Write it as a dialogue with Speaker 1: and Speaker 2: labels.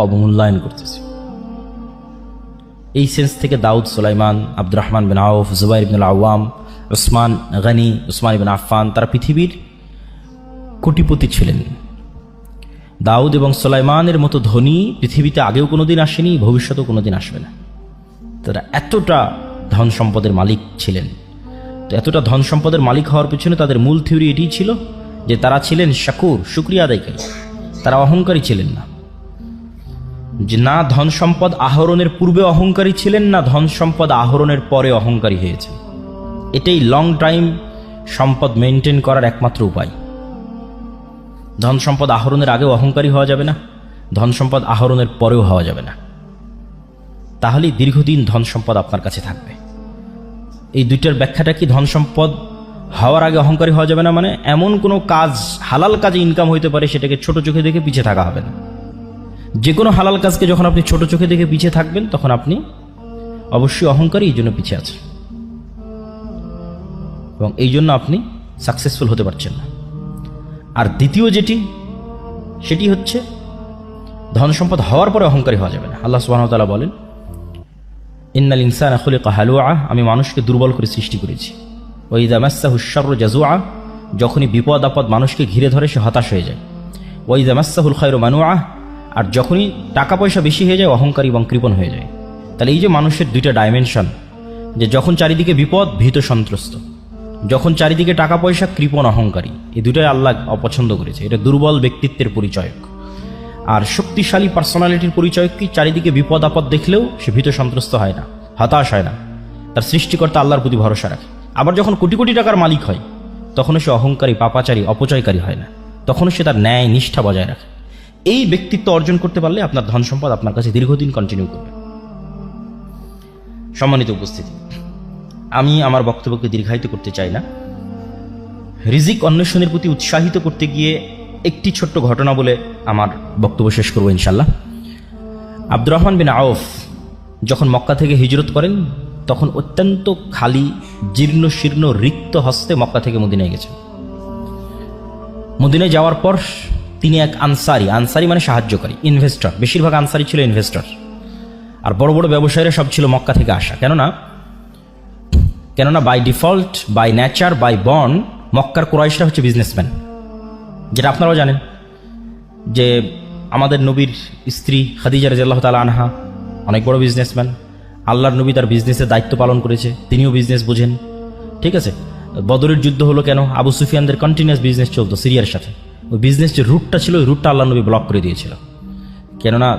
Speaker 1: অবমূল্যায়ন করতেছি। এই সেন্স থেকে দাউদ, সুলাইমান আব্দুর রহমান বিন আউফ, জুবাইর বিন আওয়াম ওসমান গানি ওসমান বিন আফফান, তারা পৃথিবীর কোটিপতি ছিলেন। দাউদ এবং সুলাইমানের মতো ধনী পৃথিবীতে আগেও কোনোদিন আসেনি, ভবিষ্যতেও কোনোদিন আসবে না। তারা এতটা ধন সম্পদের মালিক ছিলেন। তো এতটা ধন সম্পদের মালিক হওয়ার পিছনে তাদের মূল থিওরি এটিই ছিল যে তারা ছিলেন শাকুর, শুক্রিয়া আদায়কারী তারা অহংকারী ছিলেন না। যে না ধন সম্পদ আহরণের পূর্বে অহংকারী ছিলেন, না ধন সম্পদ আহরণের পরে অহংকারী হয়েছে। এটাই লং টাইম সম্পদ মেনটেন করার একমাত্র উপায়। ধন সম্পদ আহরণের আগেও অহংকারী হওয়া যাবে না, ধন সম্পদ আহরণের পরেও হওয়া যাবে না। তাহলেই দীর্ঘদিন ধন সম্পদ আপনার কাছে থাকবে। এই দুইটার ব্যাখ্যাটা কি ধন সম্পদ হওয়ার আগে অহংকারী হওয়া যাবে না মানে এমন কোনো কাজ, হালাল কাজে ইনকাম হইতে পারে সেটাকে ছোট চোখে দেখে পিছিয়ে থাকা হবে না। যে কোনো হালাল কাজকে যখন আপনি ছোট চোখে দেখে পিছিয়ে থাকবেন, তখন আপনি অবশ্যই অহংকারী এই জন্য পিছিয়ে আছেন। এবং এই জন্য আপনি সাকসেসফুল হতে পারছেন না। আর দ্বিতীয় যেটি, সেটি হচ্ছে ধন সম্পদ হওয়ার পরে অহংকারী হওয়া যাবে না। আল্লাহ সুবাহতালা বলেন, ইন্নাল ইনসান আখলে কাহালুয়া আমি মানুষকে দুর্বল করে সৃষ্টি করেছি। ওইদা মাসা হুসার জাজুয়া যখনই বিপদ আপদ মানুষকে ঘিরে ধরে সে হতাশ হয়ে যায়। ওইদা মাসাহুল খায়র মানুয়া আর যখনই টাকা পয়সা বেশি হয়ে যায়, অহংকারী এবং কৃপণ হয়ে যায়। তাহলে এই যে মানুষের দুইটা ডাইমেনশন যে যখন চারিদিকে বিপদ, ভীত, সন্ত্রস্ত। যখন চারিদিকে টাকা পয়সা কৃপণ, অহংকারী, এই দুটাই আল্লাহ অপছন্দ করেছে। এটা দুর্বল ব্যক্তিত্বের পরিচয়ক। আর শক্তিশালী পার্সোনালিটির পরিচয় কি? চারিদিকে বিপদ, আপদ দেখলেও সে ভীত, সন্ত্রস্ত হয় না, হতাশ হয় না। তার সৃষ্টিকর্তা আল্লাহর প্রতি ভরসা রাখে। আবার যখন কোটি কোটি টাকার মালিক হয়, তখনও সে অহংকারী, পাপাচারী, অপচয়কারী হয় না। তখনও সে তার ন্যায়, নিষ্ঠা বজায় রাখে। এই ব্যক্তিত্ব অর্জন করতে পারলে আপনার ধন সম্পদ আপনার কাছে দীর্ঘদিন কন্টিনিউ করবে। সম্মানিত উপস্থিতি, আমি আমার বক্তব্যকে দীর্ঘায়িত করতে চাই না। রিজিক অন্বেষণের প্রতি উৎসাহিত করতে গিয়ে একটি ছোট্ট ঘটনা বলে আমার বক্তব্য শেষ করব ইনশাল্লাহ আব্দুর রহমান বিন আউফ যখন মক্কা থেকে হিজরত করেন, তখন অত্যন্ত খালি, জীর্ণ, শীর্ণ, রিক্ত হস্তে মক্কা থেকে মদিনায় গেছেন। মদিনায় যাওয়ার পর তিনি এক আনসারি। আনসারি মানে সাহায্যকারী ইনভেস্টর বেশিরভাগ আনসারি ছিল ইনভেস্টর আর বড় বড় ব্যবসায়ীরা সব ছিল মক্কা থেকে আসা। কেননা কেননা by default by nature by বন মক্কার কোরাইশরা হচ্ছে বিজনেসম্যান যেটা আপনারাও জানেন যে আমাদের নবীর স্ত্রী খাদিজা রাজিয়াল্লাহ তালা আনহা অনেক বড় বিজনেসম্যান আল্লাহর নবী তার বিজনেসের দায়িত্ব পালন করেছে। তিনিও বিজনেস বোঝেন। ঠিক আছে? বদরের যুদ্ধ হলো কেন? আবু সুফিয়ানদের কন্টিনিউয়াস বিজনেস চলতো সিরিয়ার সাথে। বিজনেস যে রুটটা ছিল ওই রুটটা আল্লাহ নবী ব্লক করে দিয়েছিল। কেননা